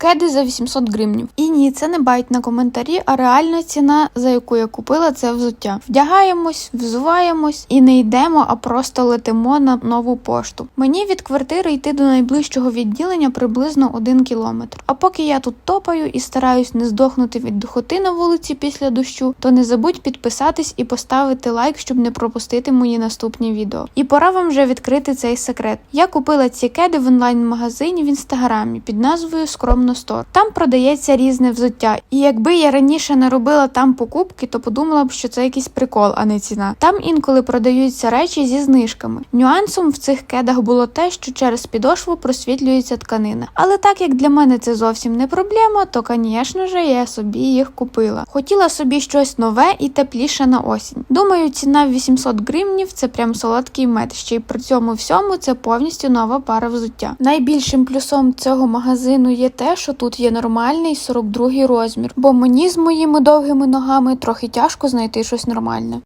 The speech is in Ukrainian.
Кеди за 800 гривнів. І ні, це не байт на коментарі, а реальна ціна, за яку я купила це взуття. Вдягаємось, взуваємось і не йдемо, а просто летимо на нову пошту. Мені від квартири йти до найближчого відділення приблизно один кілометр. А поки я тут топаю і стараюсь не здохнути від духоти на вулиці після дощу, то не забудь підписатись і поставити лайк, щоб не пропустити мої наступні відео. І пора вам вже відкрити цей секрет. Я купила ці кеди в онлайн-магазині в інстаграмі під назвою Скромно Стор. Там продається різне взуття. І якби я раніше не робила там покупки, то подумала б, що це якийсь прикол, а не ціна. Там інколи продаються речі зі знижками. Нюансом в цих кедах було те, що через підошву просвітлюється тканина. Але так як для мене це зовсім не проблема, то, звісно ж, я собі їх купила. Хотіла собі щось нове і тепліше на осінь. Думаю, ціна в 800 гривнів це прям солодкий мед. Ще й при цьому всьому це повністю нова пара взуття. Найбільшим плюсом цього магазину є те, що тут є нормальний 42 розмір, бо мені з моїми довгими ногами трохи тяжко знайти щось нормальне.